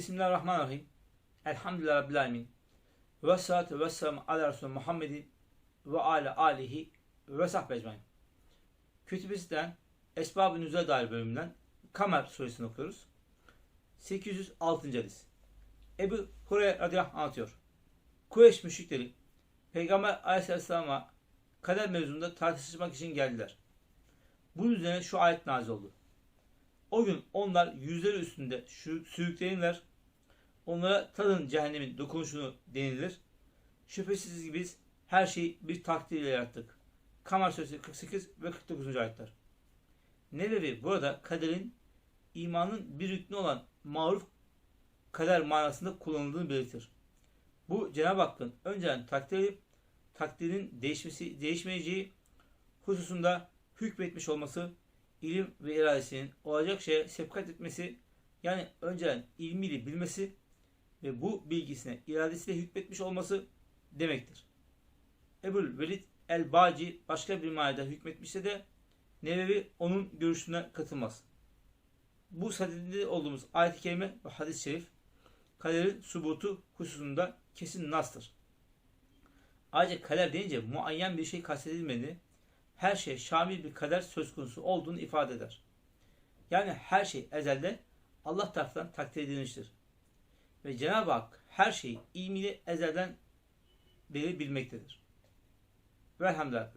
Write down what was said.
Bismillahirrahmanirrahim. Elhamdülillah Rabbil Alemin. Ve salatu ve selamu ala Resulü Muhammedin ve ala alihi ve sahbe ecmain. Kütübesinden Esbab-ı Nüzule dair bölümünden Kamer suresini okuyoruz. 806. hadis. Ebu Hureyre radıyallahu anlatıyor. Kureyş müşrikleri Peygamber aleyhisselam'a kader mevzunda tartışmak için geldiler. Bunun üzerine şu ayet nazil oldu. O gün onlar yüzleri üstünde sü- sürüklenirler. Onlara tadın cehennemin dokunuşunu denilir. Şüphesiz biz her şeyi bir takdir ile yarattık. Kamar suresi 48 ve 49. ayetler. Nebevi burada kaderin imanın bir rüknü olan maruf kader manasında kullanıldığını belirtir. Bu Cenab-ı Hakk'ın önceden takdir edip takdirin değişmesi, değişmeyeceği hususunda hükmetmiş olması, ilim ve iradesinin olacak şeye sebkat etmesi, yani önceden ilmiyle bilmesi ve bu bilgisine iradesiyle hükmetmiş olması demektir. Ebul Velid el-Baci başka bir manada hükmetmişse de Nevevi onun görüşüne katılmaz. Bu sadedinde olduğumuz ayet-i kerime ve hadis-i şerif kaderin subutu hususunda kesin nastır. Ayrıca kader deyince muayyen bir şey kastedilmediğini, her şey şamil bir kader söz konusu olduğunu ifade eder. Yani her şey ezelde Allah tarafından takdir edilmiştir. Ve Cenab-ı Hak her şeyi ilmiyle ezelden beri bilmektedir. Velhamdülillah.